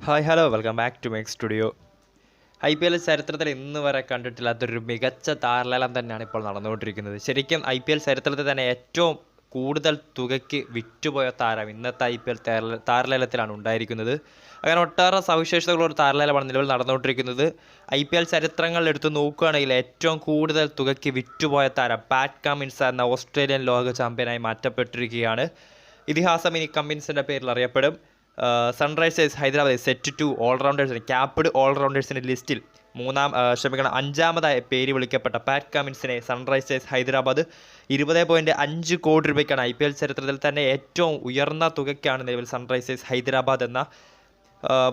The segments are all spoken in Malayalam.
Hi hello welcome back to make studio I P L ചരിത്രത്തിൽ ഇന്ന് വരെ കണ്ടിട്ടില്ലാത്തൊരു മികച്ച താരലേലം തന്നെയാണ് ഇപ്പോൾ നടന്നുകൊണ്ടിരിക്കുന്നത്. ശരിക്കും ഐ പി എൽ ചരിത്രത്തിൽ തന്നെ ഏറ്റവും കൂടുതൽ തുകയ്ക്ക് വിറ്റുപോയ താരം ഇന്നത്തെ ഐ പി എൽ താരലേലത്തിലാണ് ഉണ്ടായിരിക്കുന്നത്. അങ്ങനെ ഒട്ടേറെ സവിശേഷതകളൊരു താരലേലമാണ് നിലവിൽ നടന്നുകൊണ്ടിരിക്കുന്നത്. ഐ പി എൽ ചരിത്രങ്ങൾ എടുത്ത് നോക്കുകയാണെങ്കിൽ ഏറ്റവും കൂടുതൽ തുകയ്ക്ക് വിറ്റുപോയ താരം പാറ്റ് കമ്മിൻസ് എന്ന ഓസ്ട്രേലിയൻ ലോക ചാമ്പ്യനായി മാറ്റപ്പെട്ടിരിക്കുകയാണ്. ഇതിഹാസം ഇനി കമ്മിൻസിന്റെ പേരിൽ അറിയപ്പെടും. സൺറൈസേഴ്സ് ഹൈദരാബാദ് സെറ്റ് ടു ഓൾറൗണ്ടേഴ്സിന് ക്യാപ്ഡ് ഓൾറൗണ്ടേഴ്സിന്റെ ലിസ്റ്റിൽ മൂന്നാം ക്ഷമിക്കണം അഞ്ചാമതായ പേര് വിളിക്കപ്പെട്ട പാറ്റ് കമിൻസിനെ സൺറൈസേഴ്സ് ഹൈദരാബാദ് ഇരുപത് പോയിന്റ് അഞ്ച് കോടി രൂപയ്ക്കാണ് ഐ പി എൽ ചരിത്രത്തിൽ തന്നെ ഏറ്റവും ഉയർന്ന തുകയ്ക്കാണ് നിലവിൽ സൺറൈസേഴ്സ് ഹൈദരാബാദ് എന്ന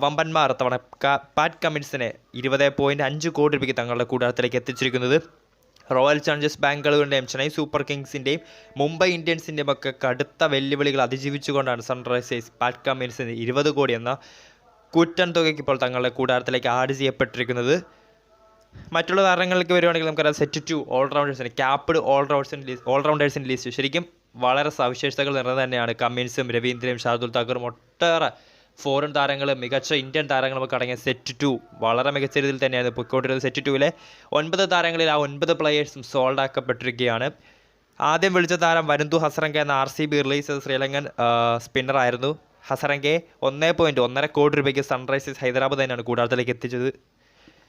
വമ്പന്മാർ തവണ പാറ്റ് കമിൻസിനെ ഇരുപത് പോയിന്റ് അഞ്ച് കോടി രൂപയ്ക്ക് തങ്ങളുടെ കൂടാരത്തിലേക്ക് എത്തിച്ചിരിക്കുന്നത്. റോയൽ ചാലഞ്ചേഴ്സ് ബാംഗ്ലൂരിന്റെയും ചെന്നൈ സൂപ്പർ കിങ്സിന്റെയും മുംബൈ ഇന്ത്യൻസിന്റെയും ഒക്കെ കടുത്ത വെല്ലുവിളികൾ അതിജീവിച്ചുകൊണ്ടാണ് സൺറൈസേഴ്സ് പാറ്റ് കമ്മിൻസിന് ഇരുപത് കോടി എന്ന കൂറ്റൻ തുകയ്ക്ക് ഇപ്പോൾ തങ്ങളുടെ കൂടാരത്തിലേക്ക് ആഡ് ചെയ്യപ്പെട്ടിരിക്കുന്നത്. മറ്റുള്ള താരങ്ങൾക്ക് വരുവാണെങ്കിൽ നമുക്കറിയാം സെറ്റ് ടു ഓൾറൗണ്ടേഴ്സിന്റെ ക്യാപ്ഡ് ഓൾറൗണ്ടേഴ്സിന്റെ ഓൾറൗണ്ടേഴ്സിന്റെ ലിസ്റ്റ് ശരിക്കും വളരെ സവിശേഷതകൾ നിറഞ്ഞ തന്നെയാണ് കമ്മിൻസും രവീന്ദ്രയും ഷാർദുൽ താക്കൂറും ഒട്ടേറെ ഫോറിൻ താരങ്ങൾ മികച്ച ഇന്ത്യൻ താരങ്ങൾ നമുക്ക് അടങ്ങിയ സെറ്റ് ടു വളരെ മികച്ച രീതിയിൽ തന്നെയാണ് പൊയ്ക്കൊണ്ടിരുന്നത് സെറ്റ് ടുവിലെ ഒൻപത് താരങ്ങളിൽ ആ ഒൻപത് പ്ലെയേഴ്സും സോൾഡ് ആക്കപ്പെട്ടിരിക്കുകയാണ്. ആദ്യം വിളിച്ച താരം വരുന്തു ഹസറങ്ക എന്ന ആർ സി ബി റിലീസ് ചെയ്ത ശ്രീലങ്കൻ സ്പിന്നറായിരുന്നു ഹസറങ്കയെ ഒന്നേ പോയിന്റ് ഒന്നര കോടി രൂപയ്ക്ക് സൺറൈസേഴ്സ് ഹൈദരാബാദ് തന്നെയാണ് കൂടാരത്തിലേക്ക് എത്തിച്ചത്.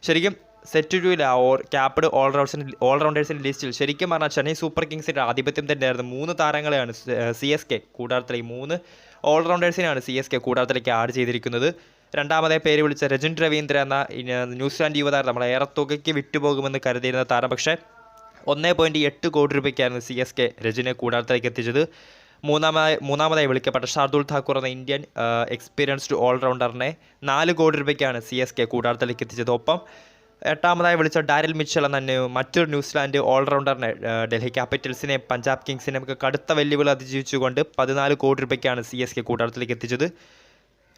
ശരിക്കും സെറ്റ് ഓർ ക്യാപ്ഡ് ഓൾറൗണ്ടേഴ്സിന്റെ ഓൾറൗണ്ടേഴ്സിന്റെ ലിസ്റ്റിൽ ശരിക്കും പറഞ്ഞാൽ ചെന്നൈ സൂപ്പർ കിങ്സിന്റെ ആധിപത്യം തന്നെയായിരുന്നു. മൂന്ന് താരങ്ങളെയാണ് സി എസ് കെ കൂടാരത്തിലെ മൂന്ന് ഓൾറൗണ്ടേഴ്സിനെയാണ് സി എസ് കെ കൂടാരത്തിലേക്ക് ആഡ് ചെയ്തിരിക്കുന്നത്. രണ്ടാമതായി പേര് വിളിച്ച രജൻ രവീന്ദ്ര എന്ന ന്യൂസിലാൻഡ് യുവതാരം നമ്മൾ ഏറെ തുകയ്ക്ക് വിറ്റുപോകുമെന്ന് കരുതിയിരുന്ന താരം. പക്ഷേ ഒന്നേ പോയിന്റ് എട്ട് കോടി രൂപയ്ക്കായിരുന്നു സി എസ് കെ രജിനെ കൂടാരത്തിലേക്ക് എത്തിച്ചത്. മൂന്നാമതായി മൂന്നാമതായി വിളിക്കപ്പെട്ട ഷാർദുൽ ഠാക്കൂർ എന്ന ഇന്ത്യൻ എക്സ്പീരിയൻസ്ഡ് ഓൾറൗണ്ടറിനെ നാല് കോടി രൂപയ്ക്കാണ് സി എസ് കെ കൂടാരത്തിലേക്ക് എത്തിച്ചത്. ഒപ്പം എട്ടാമതായി വിളിച്ച ഡാരിൽ മിച്ചൽ എന്ന മറ്റൊരു ന്യൂസിലാൻഡ് ഓൾറൗണ്ടറിനെ ഡൽഹി ക്യാപിറ്റൽസിനെ പഞ്ചാബ് കിങ്സിനെ ഒക്കെ കടുത്ത വെല്ലുവിളി അതിജീവിച്ചുകൊണ്ട് പതിനാല് കോടി രൂപയ്ക്കാണ് സി എസ് കെ കൂട്ടാളത്തിലേക്ക് എത്തിച്ചത്.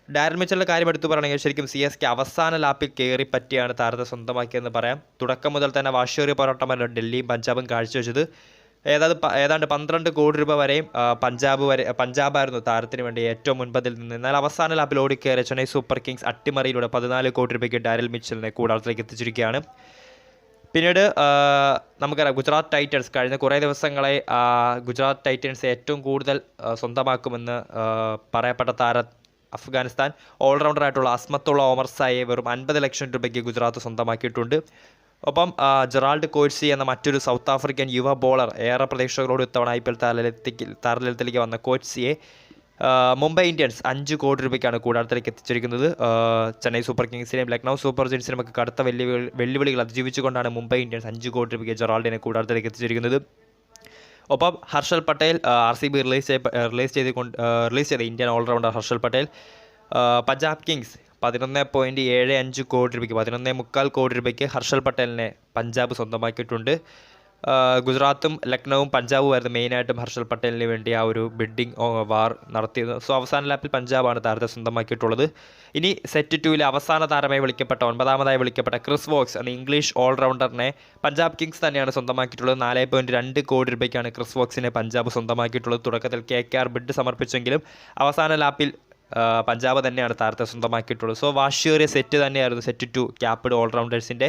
ഡാരിൽ മിച്ചലിന്റെ കാര്യം എടുത്തു പറയുകയാണെങ്കിൽ ശരിക്കും സി എസ് കെ അവസാന ലാപ്പിൽ കയറി പറ്റിയാണ് താരത്തെ സ്വന്തമാക്കിയതെന്ന് പറയാം. തുടക്കം മുതൽ തന്നെ വാശിയേറിയ പോരാട്ടമായിരുന്നു ഡൽഹിയും പഞ്ചാബും കാഴ്ചവെച്ചത്. ഏതാണ്ട് ഏതാണ്ട് പന്ത്രണ്ട് കോടി രൂപ വരെയും പഞ്ചാബ് വരെ പഞ്ചാബായിരുന്നു താരത്തിന് വേണ്ടി ഏറ്റവും മുൻപതിൽ നിന്ന്. എന്നാൽ അവസാന ലാബിൽ ഓടിക്കയറിയ ചെന്നൈ സൂപ്പർ കിങ്സ് അട്ടിമറിയിലൂടെ പതിനാല് കോടി രൂപയ്ക്ക് ഡാരൽ മിച്ചലിനെ കൂടാളത്തിലേക്ക് എത്തിച്ചിരിക്കുകയാണ്. പിന്നീട് നമുക്കറിയാം ഗുജറാത്ത് ടൈറ്റൻസ് കഴിഞ്ഞ കുറേ ദിവസങ്ങളെ ഗുജറാത്ത് ടൈറ്റൻസ് ഏറ്റവും കൂടുതൽ സ്വന്തമാക്കുമെന്ന് പറയപ്പെട്ട താര അഫ്ഗാനിസ്ഥാൻ. ഓൾറൗണ്ടറായിട്ടുള്ള അസ്മത്തുള്ള ഓമർ സായെ വെറും അൻപത് ലക്ഷം രൂപയ്ക്ക് ഗുജറാത്ത് സ്വന്തമാക്കിയിട്ടുണ്ട്. ഒപ്പം ജെറാൾഡ് കോഴ്സി എന്ന മറ്റൊരു സൗത്ത് ആഫ്രിക്കൻ യുവ ബോളർ ഏറെ പ്രതീക്ഷകളോട് ഇത്തവണ ഐ പി എൽ താരലത്തിലേക്ക് താരലത്തിലേക്ക് വന്ന കോഴ്സിയെ മുംബൈ ഇന്ത്യൻസ് അഞ്ച് കോടി രൂപയ്ക്കാണ് കൂടാരത്തിലേക്ക് എത്തിച്ചിരിക്കുന്നത്. ചെന്നൈ സൂപ്പർ കിങ്സിനെയും ലക്നൗ സൂപ്പർ ജയൻസിനെയും ഒക്കെ കടുത്ത വെല്ലുവിളി വെല്ലുവിളികൾ അതിജീവിച്ചുകൊണ്ടാണ് മുംബൈ ഇന്ത്യൻസ് അഞ്ച് കോടി രൂപയ്ക്ക് ജെറാൾഡിനെ കൂടാരത്തിലേക്ക് എത്തിച്ചിരിക്കുന്നത്. ഒപ്പം Harshal Patel R C B release release ചെയ്ത് റിലീസ് ചെയ്ത Indian allrounder Harshal Patel Punjab kings പതിനൊന്ന് പോയിന്റ് ഏഴ് അഞ്ച് കോടി രൂപയ്ക്ക് പതിനൊന്ന് മുക്കാൽ കോടി രൂപയ്ക്ക് ഹർഷൽ പട്ടേലിനെ പഞ്ചാബ് സ്വന്തമാക്കിയിട്ടുണ്ട്. ഗുജറാത്തും ലക്നൌവും പഞ്ചാബുമായിരുന്നു മെയിനായിട്ടും ഹർഷൽ പട്ടേലിന് വേണ്ടി ആ ഒരു ബിഡിങ് വാർ നടത്തിയത് സോ അവസാന ലാപ്പിൽ പഞ്ചാബാണ് താരത്തെ സ്വന്തമാക്കിയിട്ടുള്ളത്. ഇനി സെറ്റ് ടുവിലെ അവസാന താരമായി വിളിക്കപ്പെട്ട ഒൻപതാമതായി വിളിക്കപ്പെട്ട ക്രിസ് വോക്സ് എന്ന ഇംഗ്ലീഷ് ഓൾറൗണ്ടറിനെ പഞ്ചാബ് കിങ്സ് തന്നെയാണ് സ്വന്തമാക്കിയിട്ടുള്ളത്. നാല് പോയിന്റ് രണ്ട് കോടി രൂപയ്ക്കാണ് ക്രിസ് വോക്സിനെ പഞ്ചാബ് സ്വന്തമാക്കിയിട്ടുള്ളത്. തുടക്കത്തിൽ കെ കെ ആർ ബിഡ് സമർപ്പിച്ചെങ്കിലും അവസാന ലാപ്പിൽ പഞ്ചാബ് തന്നെയാണ് താരത്തെ സ്വന്തമാക്കിയിട്ടുള്ളത്. സോ വാശിയേറിയ സെറ്റ് തന്നെയായിരുന്നു സെറ്റ് ടു ക്യാപ്ഡ് ഓൾറൗണ്ടേഴ്സിന്റെ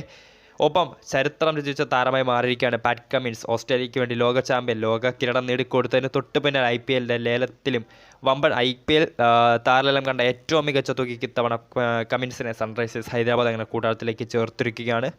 ഒപ്പം ചരിത്രം രചിച്ച താരമായി മാറിയിരിക്കുകയാണ് പാറ്റ് കമിൻസ് ഓസ്ട്രേലിയയ്ക്ക് വേണ്ടി ലോക ചാമ്പ്യൻ ലോക കിരീടം നേടിക്കൊടുത്തതിന് തൊട്ട് പിന്നെ ഐ പി എല്ലിന്റെ ലേലത്തിലും വമ്പൻ ഐ പി എൽ താരലേലം കണ്ട ഏറ്റവും മികച്ച തുകയ്ക്ക് ഇത്തവണ കമിൻസിനെ സൺറൈസേഴ്സ് ഹൈദരാബാദ് അങ്ങനെ കൂടാരത്തിലേക്ക് ചേർത്തിരിക്കുകയാണ്.